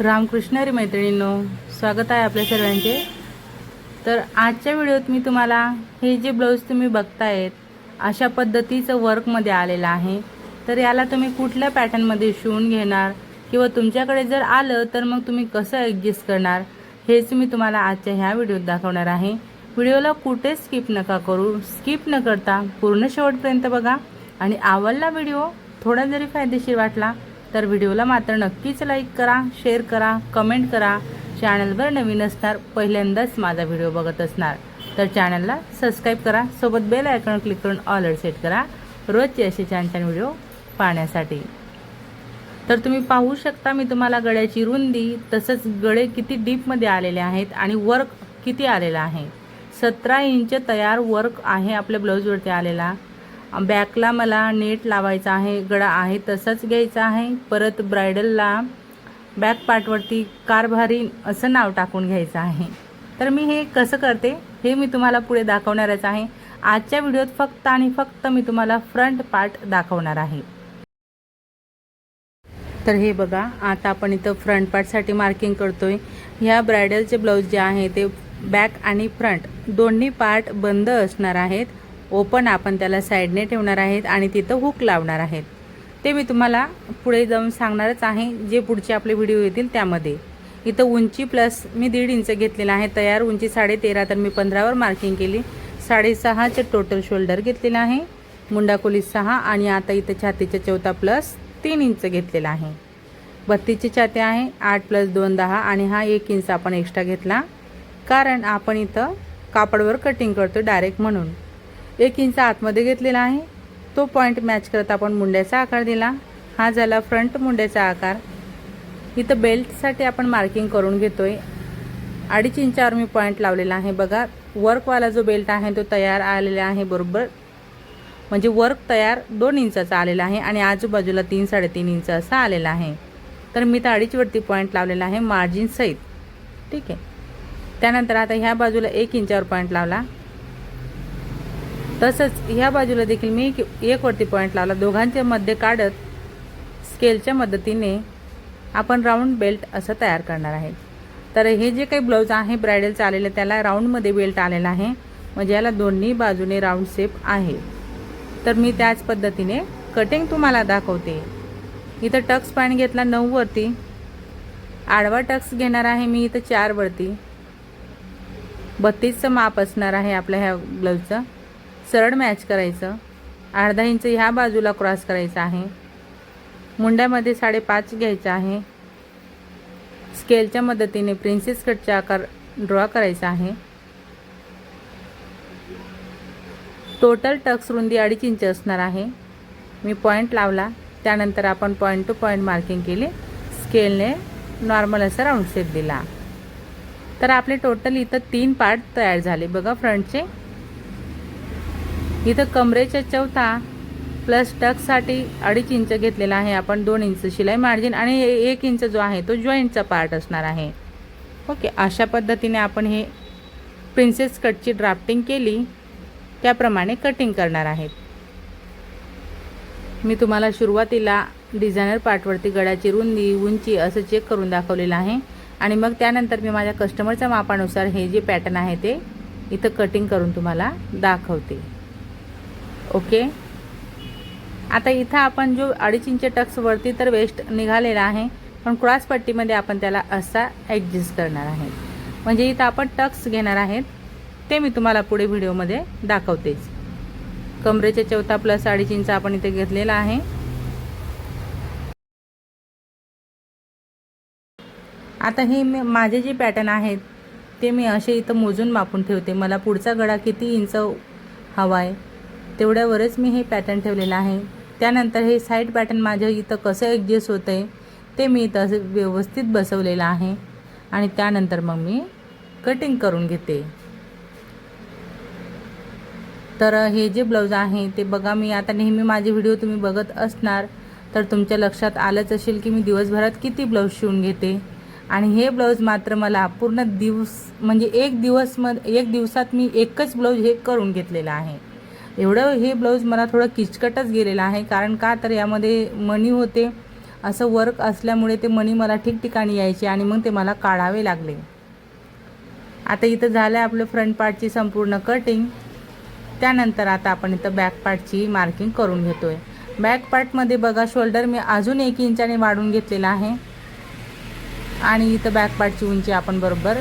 रामकृष्णरी मैत्रिणींनो स्वागत आहे आपल्या सर्वांचे. तर आजच्या व्हिडिओत मी तुम्हाला हे जे ब्लाऊज तुम्ही बघतायत अशा पद्धतीचं वर्कमध्ये आलेलं आहे. तर याला तुम्ही कुठल्या पॅटर्नमध्ये शिवून घेणार किंवा तुमच्याकडे जर आलं तर मग तुम्ही कसं ॲडजस्ट करणार हेच मी तुम्हाला आजच्या ह्या व्हिडिओत दाखवणार आहे. व्हिडिओला कुठे स्किप नका करू स्किप न करता पूर्ण शेवटपर्यंत बघा. आणि आवडला व्हिडिओ थोडा जरी फायदेशीर वाटला तर व्हिडिओला मात्र नक्कीच लाईक करा शेअर करा कमेंट करा. चॅनलवर नवीन असणार पहिल्यांदाच माझा व्हिडिओ बघत असणार. तर चॅनलला सबस्क्राईब करा सोबत बेल आयकॉन क्लिक करून ऑलर सेट करा. रोजचे असे छान छान व्हिडिओ पाहण्यासाठी. तर तुम्ही पाहू शकता मी तुम्हाला गळ्याची रुंदी तसंच गळे किती डीपमध्ये आलेले आहेत आणि वर्क किती आलेला आहे. सतरा इंच तयार वर्क आहे आपल्या ब्लाऊजवरती आलेला. बॅकला मला नेट लावायचा आहे गळा आहे तसंच घ्यायचा आहे. परत ब्रायडलला बॅक पार्टवरती कारभारी असं नाव टाकून घ्यायचं आहे. तर मी हे कसं करते हे मी तुम्हाला पुढे दाखवणारच आहे. आजच्या व्हिडिओत फक्त आणि फक्त मी तुम्हाला फ्रंट पार्ट दाखवणार आहे. तर हे बघा आता आपण इथं फ्रंट पार्टसाठी मार्किंग करतोय. ह्या ब्रायडलचे ब्लाऊज जे आहे ते बॅक आणि फ्रंट दोन्ही पार्ट बंद असणार आहेत. ओपन आपण त्याला साईडने ठेवणार आहेत आणि तिथं हुक लावणार आहेत. ते मी तुम्हाला पुढे जाऊन सांगणारच आहे जे पुढचे आपले व्हिडिओ येतील त्यामध्ये. इथं उंची प्लस मी दीड इंच घेतलेला आहे तयार उंची साडे तेरा तर मी पंधरावर मार्किंग केली. साडेसहाचे टोटल शोल्डर घेतलेलं आहे मुंडाकोली सहा आणि आता इथं छातीच्या चौथा प्लस तीन इंच घेतलेला आहे. बत्तीसची छाती आहे आठ प्लस दोन दहा आणि हा एक इंच आपण एक्स्ट्रा घेतला. कारण आपण इथं कापडवर कटिंग करतो डायरेक्ट म्हणून. एक इंच आतमध्ये घेतलेला आहे. तो पॉईंट मॅच करत आपण मुंड्याचा आकार दिला. हा झाला फ्रंट मुंड्याचा आकार. इथं बेल्टसाठी आपण मार्किंग करून घेतो आहे अडीच इंचावर मी पॉईंट लावलेला आहे. बघा वर्कवाला जो बेल्ट आहे तो तयार आलेला आहे बरोबर. म्हणजे वर्क तयार दोन इंचाचा आलेला आहे आणि आजूबाजूला तीन साडेतीन इंच असा आलेला आहे. तर मी तर अडीचवरती पॉईंट लावलेला आहे मार्जिन सहित. ठीक आहे. त्यानंतर आता ह्या बाजूला एक इंचावर पॉईंट लावला. तसंच ह्या बाजूला देखील मी एक वरती पॉईंट लावला. दोघांच्या मध्ये काढत स्केलच्या मदतीने आपण राऊंड बेल्ट असं तयार करणार आहे. तर हे जे काही ब्लाऊज आहे ब्रायडलचं आलेलं त्याला राऊंडमध्ये बेल्ट आलेला आहे. म्हणजे याला दोन्ही बाजूने राऊंड शेप आहे. तर मी त्याच पद्धतीने कटिंग तुम्हाला दाखवते. इथं टक्स पॉईंट घेतला नऊवरती आडवा टक्स घेणार आहे मी इथं चारवरती बत्तीसचं माप असणार आहे आपल्या ह्या ब्लाऊजचं सरळ मॅच करायचं. अर्धा इंच ह्या बाजूला क्रॉस करायचा आहे. मुंड्यामध्ये साडेपाच घ्यायचं आहे. स्केलच्या मदतीने प्रिन्सेस कटचा आकार ड्रॉ करायचा आहे. टोटल टक्स रुंदी अडीच इंच असणार आहे. मी पॉईंट लावला. त्यानंतर आपण पॉईंट टू पॉईंट मार्किंग केली. स्केलने नॉर्मल असा राऊंड शेप दिला. तर आपले टोटल इथं तीन पार्ट तयार झाले. बघा फ्रंटचे इथं कमरेच्या चौथा प्लस टकसाठी अडीच इंच घेतलेला आहे. आपण दोन इंच शिलाई मार्जिन आणि एक इंच जो आहे तो जॉईंटचा पार्ट असणार आहे. ओके अशा पद्धतीने आपण हे प्रिन्सेस कटची ड्राफ्टिंग केली. त्याप्रमाणे कटिंग करणार आहेत. मी तुम्हाला सुरुवातीला डिझायनर पार्टवरती गळ्याची रुंदी उंची असं चेक करून दाखवलेलं आहे. आणि मग त्यानंतर मी माझ्या कस्टमरच्या मापानुसार हे जे पॅटर्न आहे ते इथं कटिंग करून तुम्हाला दाखवते. ओके? आता इथं आपण जो अडीच इंच टक्स वरती तर वेस्ट निघालेला आहे पण क्रॉसपट्टीमध्ये आपण त्याला असा ॲडजस्ट करणार आहे. म्हणजे इथं आपण टक्स घेणार आहेत ते मी तुम्हाला पुढे व्हिडिओमध्ये दाखवतेच. कमरेच्या चौथा प्लस अडीच इंच आपण इथे घेतलेला आहे. आता हे मी माझे जे पॅटर्न आहेत ते मी असे इथं मोजून मापून ठेवते. मला पुढचा गळा किती इंच हवा आहे तेवढ्यावरच मी हे पॅटर्न ठेवलेलं आहे. त्यानंतर हे साईड पॅटर्न माझ्या इथं कसं ॲडजस्ट होतं आहे ते मी इथं असं व्यवस्थित बसवलेलं आहे. आणि त्यानंतर मग मी कटिंग करून घेते. तर हे जे ब्लाऊज आहे ते बघा मी आता नेहमी माझे व्हिडिओ तुम्ही बघत असणार तर तुमच्या लक्षात आलंच असेल की मी दिवसभरात किती ब्लाऊज शिवून घेते. आणि हे ब्लाऊज मात्र मला पूर्ण दिवस म्हणजे एक दिवस मध एक दिवसात मी एकच ब्लाऊज हे करून घेतलेलं आहे. एवढं हे ब्लाऊज मला थोडं किचकटच गेलेलं आहे कारण का तर यामध्ये मणी होते. असं वर्क असल्यामुळे ते मणी मला ठिकठिकाणी यायचे आणि मग ते मला काढावे लागले. आता इथं झालं आपलं फ्रंट पार्टची संपूर्ण कटिंग त्यानंतर आता आपण इथं बॅक पार्टची मार्किंग करून घेतोय. बॅक पार्टमध्ये बघा शोल्डर मी अजून एक इंचाने वाढून घेतलेला आहे. आणि इथं बॅक पार्टची उंची आपण बरोबर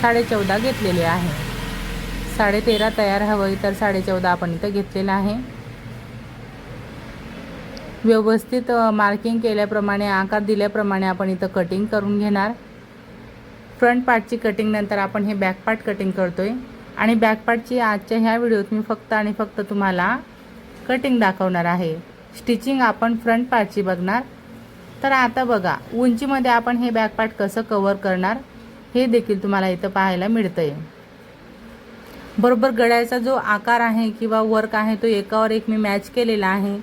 साडेचौदा घेतलेली आहे. साडेतेरा तयार हवं तर साडे चौदा आपण इथं घेतलेलं आहे. व्यवस्थित मार्किंग केल्याप्रमाणे आकार दिल्याप्रमाणे आपण इथं कटिंग करून घेणार. फ्रंट पार्टची कटिंग नंतर आपण हे बॅक पार्ट कटिंग करतोय. आणि बॅक पार्टची आजच्या ह्या व्हिडिओत मी फक्त आणि फक्त तुम्हाला कटिंग दाखवणार आहे. स्टिचिंग आपण फ्रंट पार्टची बघणार. तर आता बघा उंचीमध्ये आपण हे बॅक पार्ट कसं कवर करणार हे देखील तुम्हाला इथं पाहायला मिळतं आहे बरोबर गळ्याचा जो आकार आहे किंवा वर्क आहे तो एकावर एक मी मॅच केलेला आहे.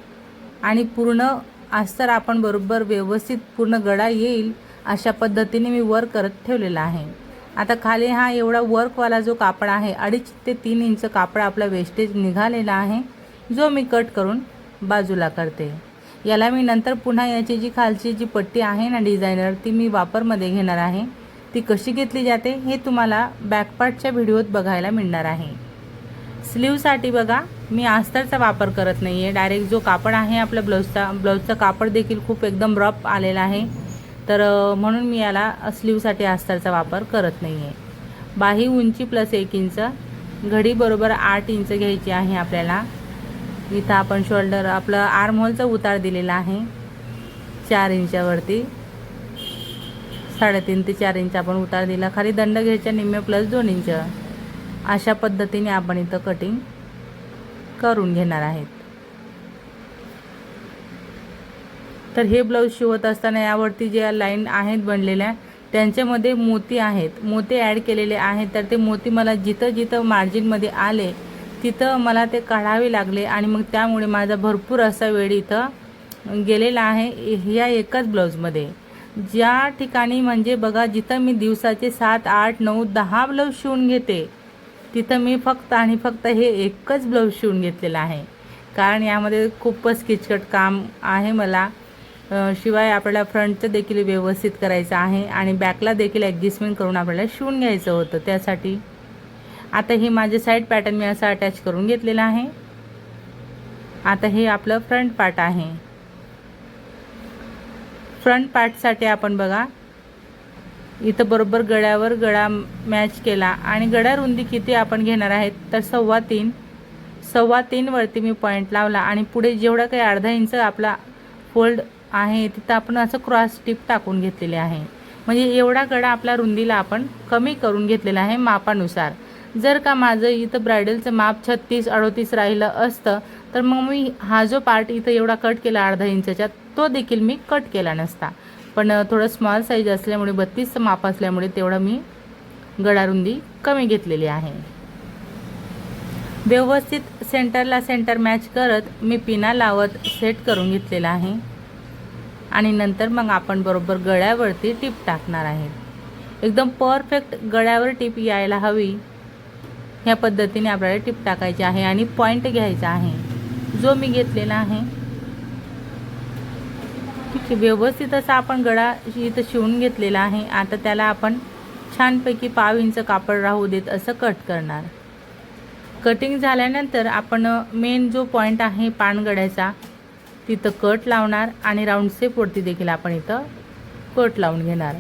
आणि पूर्ण अस्तर आपण बरोबर व्यवस्थित पूर्ण गळा येईल अशा पद्धतीने मी वर्क करत ठेवलेला आहे. आता खाली हा एवढा वर्कवाला जो कापड आहे अडीच ते तीन इंच कापड आपला वेस्टेज निघालेला आहे जो मी कट करून बाजूला करते. याला मी नंतर पुन्हा याची जी खालची जी पट्टी आहे ना डिझायनर ती मी वापरमध्ये घेणार आहे. ती कशी घेतली जाते हे तुम्हाला बॅकपार्टच्या व्हिडिओत बघायला मिळणार आहे. स्लीवसाठी बघा मी आस्तरचा वापर करत नाही आहे डायरेक्ट जो कापड आहे आपल्या ब्लाऊजचा ब्लाऊजचा कापड देखील खूप एकदम रफ आलेला आहे. तर म्हणून मी याला स्लीवसाठी अस्तरचा वापर करत नाही आहे बाही उंची प्लस एक इंच घडी बरोबर आठ इंच घ्यायची आहे आपल्याला. इथं आपण शोल्डर आपलं आर्म होलचा उतार दिलेला आहे. चार इंचावरती साडेतीन ते चार इंच आपण उतार दिला. खाली दंड घ्यायच्या निम्मे प्लस दोन इंच. अशा पद्धतीने आपण इथं कटिंग करून घेणार आहेत. तर हे ब्लाऊज शिवत असताना यावरती ज्या लाईन आहेत बनलेल्या त्यांच्यामध्ये मोती आहेत. मोती ॲड केलेले आहेत. तर ते मोती मला जिथं जिथं मार्जिनमध्ये आले तिथं मला ते काढावे लागले आणि मग त्यामुळे माझा भरपूर असा वेळ इथं गेलेला आहे. ह्या एकाच ब्लाऊजमध्ये ज्या ठिकाणी म्हणजे बघा जिथं मी दिवसाचे सात आठ नऊ दहा ब्लाऊज शिवून घेते तिथं मी फक्त आणि फक्त हे एकच ब्लाऊज शिवून घेतलेलं आहे. कारण यामध्ये खूपच किचकट काम आहे मला. शिवाय आपल्याला फ्रंटचं देखील व्यवस्थित करायचं आहे आणि बॅकला देखील ॲडजस्टमेंट करून आपल्याला शिवून घ्यायचं होतं त्यासाठी. आता हे माझे साईड पॅटर्न मी असं अटॅच करून घेतलेलं आहे. आता हे आपलं फ्रंट पार्ट आहे. फ्रंट पार्टसाठी आपण बघा. इथं बरोबर गळ्यावर गळा मॅच केला. आणि गळ्या रुंदी किती आपण घेणार आहेत? तर सव्वा तीन. सव्वा तीनवरती मी पॉईंट लावला. आणि पुढे जेवढा काही अर्धा इंच आपला फोल्ड आहे तिथं आपण असं क्रॉस टिप टाकून घेतलेले आहे. म्हणजे एवढा गळा आपला रुंदीला आपण कमी करून घेतलेला आहे मापानुसार. जर का माझं इथं ब्रायडलचं माप छत्तीस अडोतीस राहिलं असतं तर मग मी हा जो पार्ट इथं एवढा कट केला अर्धा इंचाच्या तो देखील मी कट केला नसता. पण थोडं स्मॉल साईज असल्यामुळे बत्तीसचं माप असल्यामुळे तेवढं मी गळारुंदी कमी घेतलेली आहे. व्यवस्थित सेंटरला सेंटर मॅच करत मी पिना लावत सेट करून घेतलेला आहे. आणि नंतर मग आपण बरोबर गळ्यावरती टीप टाकणार आहे. एकदम परफेक्ट गळ्यावर टीप यायला हवी. ह्या पद्धतीने आपल्याला टीप टाकायची आहे आणि पॉईंट घ्यायचा आहे. जो मी घेतलेला आहे व्यवस्थित असा आपण गळा इथं शिवून घेतलेला आहे. आता त्याला आपण छानपैकी पाव इंच कापड राहू देत असं कट करणार. कटिंग झाल्यानंतर आपण मेन जो पॉईंट आहे पानगड्याचा तिथं कट लावणार आणि राऊंड सेपवरती देखील आपण इथं कट लावून घेणार.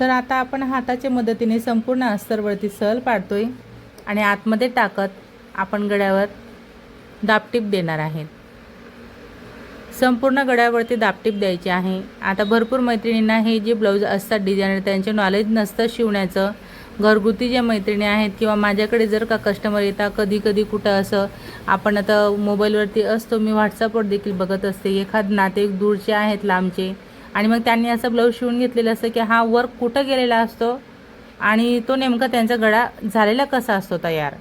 तर आता आपण हाताच्या मदतीने संपूर्ण अस्तरवरती सहल पाडतोय आणि आतमध्ये टाकत आपण गड्यावर दापटीप देणार आहेत संपूर्ण गड्यावरती दापटीप द्यायची आहे. आता भरपूर मैत्रिणींना हे जे ब्लाऊज असतात डिझायनर त्यांचे नॉलेज नसतं शिवण्याचं. घरगुती ज्या मैत्रिणी आहेत किंवा माझ्याकडे जर का कस्टमर येतात कधी कधी कुठं असं आपण आता मोबाईलवरती असतो मी व्हॉट्सअपवर देखील बघत असते. एखाद नाते दूरचे आहेत लांबचे आणि मग त्यांनी असं ब्लाऊज शिवून घेतलेलं असतं की हा वर्क कुठं गेलेला असतो आणि तो नेमका त्यांचा गळा झालेला कसा असतो तयार.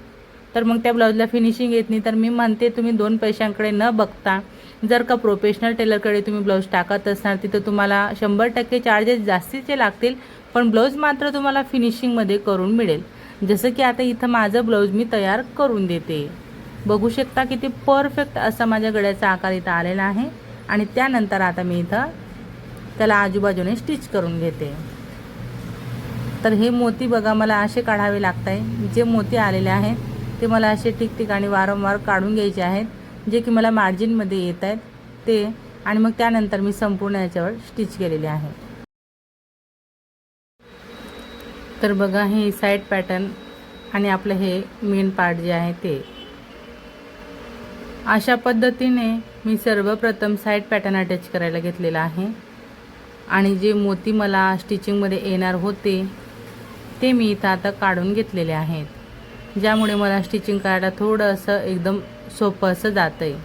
तर मग त्या ब्लाऊजला फिनिशिंग येत नाही. तर मी म्हणते तुम्ही दोन पैशांकडे न बघता जर का प्रोफेशनल टेलरकडे तुम्ही ब्लाऊज टाकत असणार तिथं तुम्हाला शंभर टक्के चार्जेस जास्तीचे लागतील पण ब्लाऊज मात्र तुम्हाला फिनिशिंगमध्ये करून मिळेल. जसं की आता इथं माझं ब्लाऊज मी तयार करून देते. बघू शकता किती परफेक्ट असा माझ्या गळ्याचा आकार इथं आलेला आहे. आणि त्यानंतर आता मी इथं त्याला आजूबाजूने स्टिच करून घेते. तर हे मोती बघा मला असे काढावे लागत आहे जे मोती आलेले आहेत ते मला असे ठिकठिकाणी वारंवार काढून घ्यायचे आहेत. जे की मला मार्जिनमध्ये येत आहेत ते आणि मग त्यानंतर मी संपूर्ण याच्यावर स्टिच केलेले आहे. तर बघा हे साईड पॅटर्न आणि आपलं हे मेन पार्ट जे आहे ते. अशा पद्धतीने मी सर्वप्रथम साईड पॅटर्न अटॅच करायला घेतलेला आहे. आणि जे मोती मला स्टिचिंगमध्ये येणार होते ते मी इथं आता काढून घेतलेले आहेत. ज्यामुळे मला स्टिचिंग करायला थोडं असं एकदम सोपं असं जातं आहे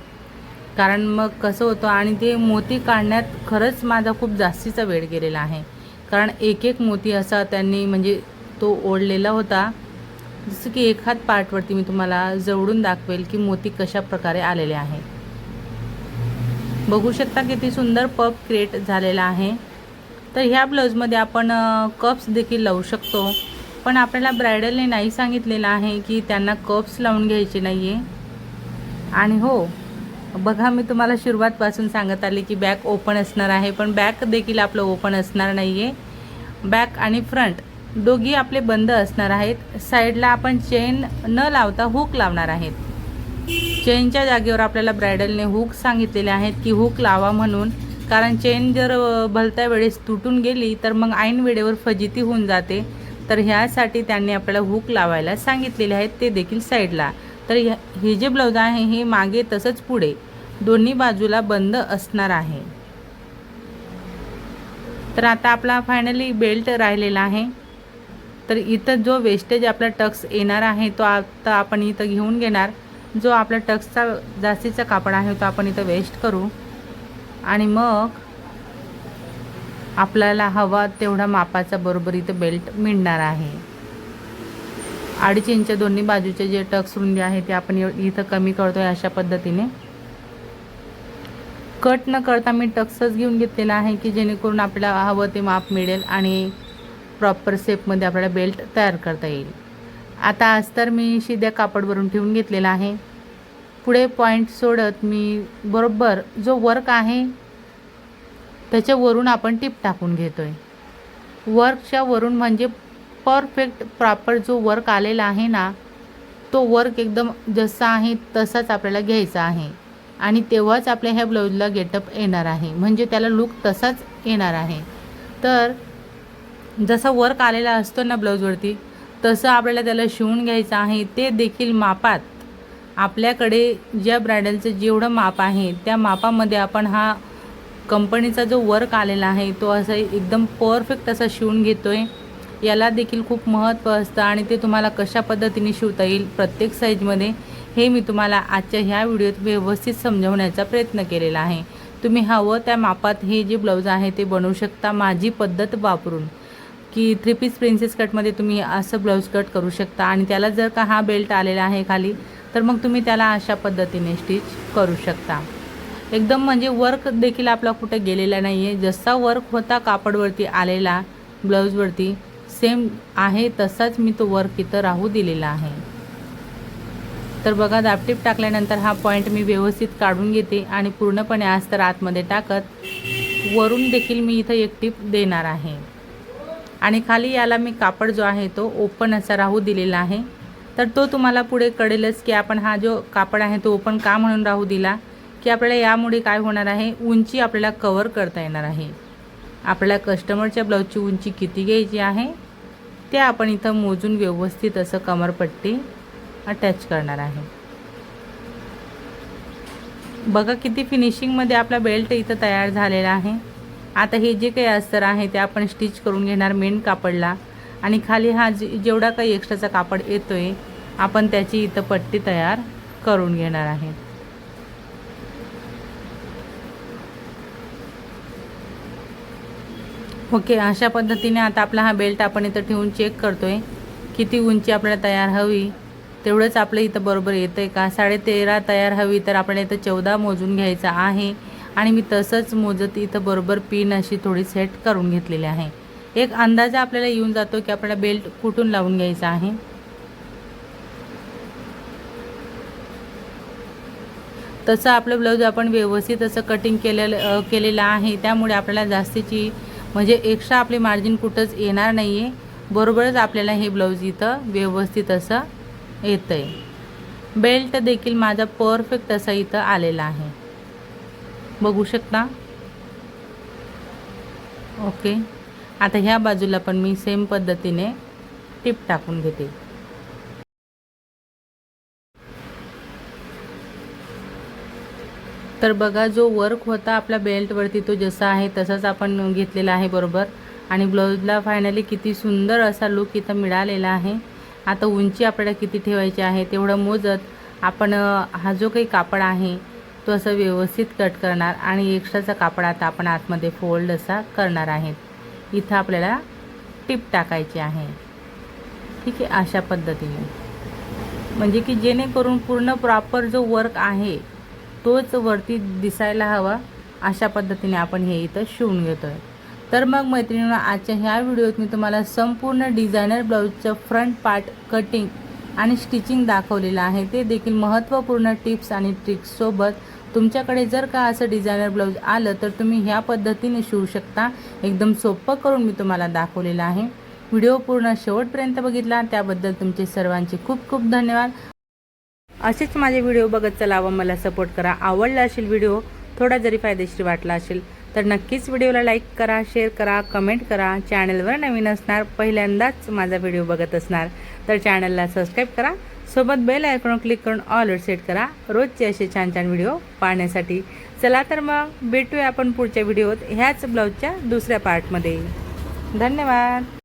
कारण मग कसं होतं आणि ते मोती काढण्यात खरंच माझा खूप जास्तीचा वेळ गेलेला आहे. कारण एक एक मोती असा त्यांनी म्हणजे तो ओढलेला होता. जसं की एखाद पार्टवरती मी तुम्हाला जवळून दाखवेल की मोती कशा प्रकारे आलेले आहे. बघू शकता किती सुंदर पप क्रिएट झालेला आहे. तर ह्या ब्लाऊजमध्ये आपण कप्स देखील लावू शकतो. पण आपल्याला ब्रायडलने नाही सांगितलेलं आहे की त्यांना कप्स लावून घ्यायचे नाही आहे आणि हो बघा मी तुम्हाला सुरुवातपासून सांगत आले की बॅक ओपन असणार आहे पण बॅक देखील आपलं ओपन असणार नाही आहे बॅक आणि फ्रंट दोघी आपले बंद असणार आहेत. साईडला आपण चेन न लावता हुक लावणार आहेत. चेनच्या जागेवर आपल्याला ब्रायडलने हुक सांगितलेले आहेत की हुक लावा म्हणून. कारण चेन जर भलत्या वेळेस तुटून गेली तर मग ऐन वेळेवर फजिती होऊन जाते. तर ह्यासाठी त्यांनी आपल्याला हुक लावायला सांगितलेले आहेत ते देखील साईडला. तर हे जे ब्लाऊज आहे हे मागे तसंच पुढे. दोन्ही बाजूला बंद असणार आहे. तर आता आपला फायनली बेल्ट राहिलेला आहे. तर इथं जो वेस्टेज आपला टक्स येणार आहे तो आता आपण इथं घेऊन घेणार. जो आपला टक्सचा जास्तीचा कापड आहे तो आपण इथं वेस्ट करू. आणि मग आपल्याला हवा तेवढा मापाचा बरोबर इथं बेल्ट मिळणार आहे. अडीच इंच दोन्ही बाजूचे जे टक्स रुंदी आहे ते आपण इथं कमी करतोय अशा पद्धतीने. कट न करता मी टक्सच घेऊन घेतलेला आहे की जेणेकरून आपल्याला हवं ते माप मिळेल आणि प्रॉपर शेपमध्ये आपल्याला बेल्ट तयार करता येईल. आता आज तर मी शिद्या कापडवरून ठेवून घेतलेला आहे. पुढे पॉईंट सोडत मी बरोबर जो वर्क आहे त्याच्यावरून आपण टिप टाकून घेतो आहे वर्कच्या वरून म्हणजे परफेक्ट प्रॉपर जो वर्क आलेला आहे ना तो वर्क एकदम जसा आहे तसाच आपल्याला घ्यायचा आहे. आणि तेव्हाच आपल्या ह्या ब्लाऊजला गेटअप येणार आहे. म्हणजे त्याला लुक तसाच येणार आहे. तर जसा वर्क आलेला असतो ना ब्लाऊजवरती तसं आपल्याला त्याला शिवून घ्यायचं आहे. ते देखील मापात. आपल्याकडे ज्या ब्रायडलचं जेवढं माप आहे त्या मापामध्ये आपण हा कंपनीचा जो वर्क आलेला आहे तो असा एकदम परफेक्ट असा शिवून घेतो आहे याला देखील खूप महत्त्व असतं आणि ते तुम्हाला कशा पद्धतीने शिवता येईल प्रत्येक साईजमध्ये हे मी तुम्हाला आजच्या ह्या व्हिडिओत व्यवस्थित समजवण्याचा प्रयत्न केलेला आहे. तुम्ही हवं त्या मापात हे जे ब्लाऊज आहे ते बनवू शकता माझी पद्धत वापरून. की थ्री पीस प्रिन्सेस कटमध्ये तुम्ही असं ब्लाऊज कट करू शकता आणि त्याला जर का हा बेल्ट आलेला आहे खाली तर मग तुम्ही त्याला अशा पद्धतीने स्टिच करू शकता. एकदम म्हणजे वर्क देखील आपला कुठे गेलेला नाही आहे जसा वर्क होता कापडवरती आलेला ब्लाऊजवरती सेम आहे तसाच मी तो वर्क इथं राहू दिलेला आहे. तर बघा दापटीप टाकल्यानंतर हा पॉईंट मी व्यवस्थित काढून घेते आणि पूर्णपणे आज तर आतमध्ये टाकत वरून देखील मी इथं एक टिप देणार आहे. आणि खाली याला मी कापड जो आहे तो ओपन असा राहू दिलेला आहे. तर तो तुम्हाला पुढे कळेलच की आपण हा जो कापड आहे तो ओपन का म्हणून राहू दिला? की आपल्याला यामुळे काय होणार आहे? उंची आपल्याला कवर करता येणार आहे. आपल्याला कस्टमरच्या ब्लाऊजची उंची किती घ्यायची आहे? ते आपण इथं मोजून व्यवस्थित असं कमरपट्टी अटॅच करणार आहे. बघा किती फिनिशिंगमध्ये आपला बेल्ट इथं तयार झालेला आहे. आता हे जे काही अस्तर आहे ते आपण स्टिच करून घेणार मेन कापडला. आणि खाली हा जे जेवढा काही एक्स्ट्राचा कापड येतो आहे आपण त्याची इथं पट्टी तयार करून घेणार आहे. ओके अशा पद्धतीने आता आपला हा बेल्ट आपण इथं ठेवून चेक करतो आहे किती उंची आपल्याला तयार हवी? तेवढंच आपलं इथं बरोबर येतं आहे का? साडे तेरा तयार हवी तर आपल्याला इथं चौदा मोजून घ्यायचं आहे. आणि मी तसंच मोजत इथं बरोबर पिन अशी थोडी सेट करून घेतलेली आहे. एक अंदाजा आपल्याला येऊन जातो की आपल्याला बेल्ट कुठून लावून घ्यायचा आहे? तसं आपलं ब्लाऊज आपण व्यवस्थित असं कटिंग केलेलं केलेलं आहे. त्यामुळे आपल्याला जास्तीची म्हणजे एक्स्ट्रा आपली मार्जिन कुठंच येणार नाही आहे बरोबरच आपल्याला हे ब्लाऊज इथं व्यवस्थित असं येतं आहे बेल्ट देखील माझा परफेक्ट असा इथं आलेला आहे. बघू शकता? ओके आता ह्या बाजूला पण मी सेम पद्धतीने टिप टाकून घेते. तर बघा जो वर्क होता आपल्या बेल्टवरती तो जसा आहे तसाच आपण घेतलेला आहे बरोबर? आणि ब्लाऊजला फायनली किती सुंदर असा लुक इथं मिळालेला आहे. आता उंची आपल्याला किती ठेवायची आहे तेवढं मोजत आपण हा जो काही कापड आहे तो असं व्यवस्थित कट करणार आणि एक्स्ट्राचा कापड आता आपण आतमध्ये फोल्ड असा करणार आहे इथं आपल्याला टिप टाकायची आहे. ठीक आहे अशा पद्धतीने. म्हणजे की जेणेकरून पूर्ण प्रॉपर जो वर्क आहे तोच वरती दिसायला हवा अशा पद्धतीने आपण हे इथं शिवून घेतो आहे तर मग मैत्रिणींना आजच्या ह्या व्हिडिओत मी तुम्हाला संपूर्ण डिझायनर ब्लाऊजचं फ्रंट पार्ट कटिंग आणि स्टिचिंग दाखवलेलं आहे. ते देखील महत्त्वपूर्ण टिप्स आणि ट्रिक्ससोबत तुमच्याकडे जर का असं डिझायनर ब्लाऊज आलं तर तुम्ही ह्या पद्धतीने शिवू शकता. एकदम सोपं करून मी तुम्हाला दाखवलेलं आहे. व्हिडिओ पूर्ण शेवटपर्यंत बघितला. त्याबद्दल तुमचे सर्वांचे खूप खूप धन्यवाद. असेच माझे व्हिडिओ बघत चला व मला सपोर्ट करा. आवडला असेल व्हिडिओ थोडा जरी फायदेशीर वाटला असेल तर नक्कीच व्हिडिओला लाईक करा शेअर करा कमेंट करा. चॅनलवर नवीन असणार पहिल्यांदाच माझा व्हिडिओ बघत असणार तर चॅनलला सबस्क्राईब करा. सोबत बेल आयकॉन क्लिक करून ऑल सेट करा. रोजचे असे छान छान व्हिडिओ पाहण्यासाठी. चला तर मग भेटूया आपण पुढच्या व्हिडिओत ह्याच ब्लाऊजच्या दुसऱ्या पार्टमध्ये धन्यवाद.